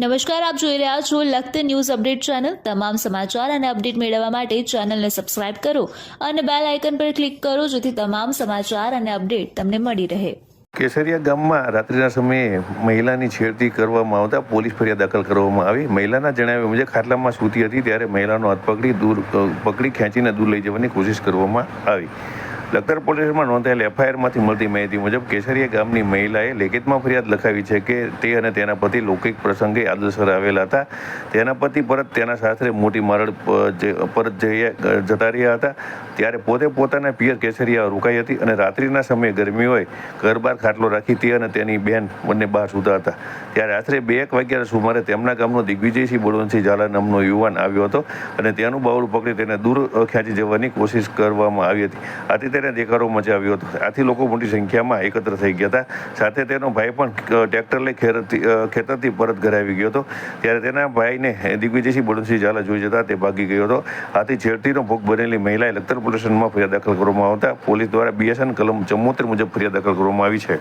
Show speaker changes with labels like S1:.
S1: નમસ્કાર, આપ જોઈ રહ્યા છો લખત ન્યૂઝ અપડેટ ચેનલ. તમામ સમાચાર અને અપડેટ મેળવવા માટે ચેનલને સબસ્ક્રાઇબ કરો અને બેલ આઇકન પર ક્લિક કરો જેથી તમામ સમાચાર અને અપડેટ તમને મળી રહે.
S2: કેસરિયા ગામમાં રાત્રિના સમયે મહિલાની છેડતી કરવામાં આવતા પોલીસ ફરિયાદ દાખલ કરવામાં આવી. મહિલાના જણાવ્યા મુજબ ખાટલામાં સૂતી હતી, ત્યારે મહિલાનો હાથ પકડી દૂર પકડી ખેંચીને દૂર લઈ જવાની કોશિશ કરવામાં આવી. લખતર પોલીસમાં નોંધાયેલ એફઆઈઆરમાંથી મળતી માહિતી મુજબ કેસરિયા ગામની મહિલાએ લેખિતમાં ફરિયાદ લખાવી છે કે તે અને તેના પતિ લૌકિક પ્રસંગે આદલસર આવેલા હતા. તેના પતિ પરત તેના સાસરે મોટી મારડ પરત જતા રહ્યા હતા. ત્યારે પોતે પોતાના પિયર કેસરિયા રોકાઈ હતી અને રાત્રિના સમયે ગરમી હોય ઘર બહાર ખાટલો રાખી તે અને તેની બહેન બંને બહાર સૂતા હતા. ત્યારે આશરે બે એક વાગ્યા સુમારે તેમના ગામનો દિગ્વિજયસિંહ બળવંતસિંહ ઝાલા નામનો યુવાન આવ્યો હતો અને તેનું બાવડું પકડી તેને દૂર ખેંચી જવાની કોશિશ કરવામાં આવી હતી. આથી તેને મજા મચાવ્યો હતો. આથી લોકો મોટી સંખ્યામાં એકત્ર થઈ ગયા હતા. સાથે તેનો ભાઈ પણ ટ્રેક્ટર લઈ ખેતરથી પરત ઘરે આવી ગયો હતો. ત્યારે તેના ભાઈને દિગ્વિજયસિંહ બળવંતસિંહ ઝાલા જોઈ જતા તે ભાગી ગયો હતો. આથી છેડતીનો ભોગ બનેલી મહિલાએ લખતર પોલીસ સ્ટેશનમાં ફરિયાદ દાખલ કરવામાં આવતા. પોલીસ દ્વારા બીએસએન કલમ ચુમ્મોતેર મુજબ ફરિયાદ દાખલ કરવામાં આવી છે.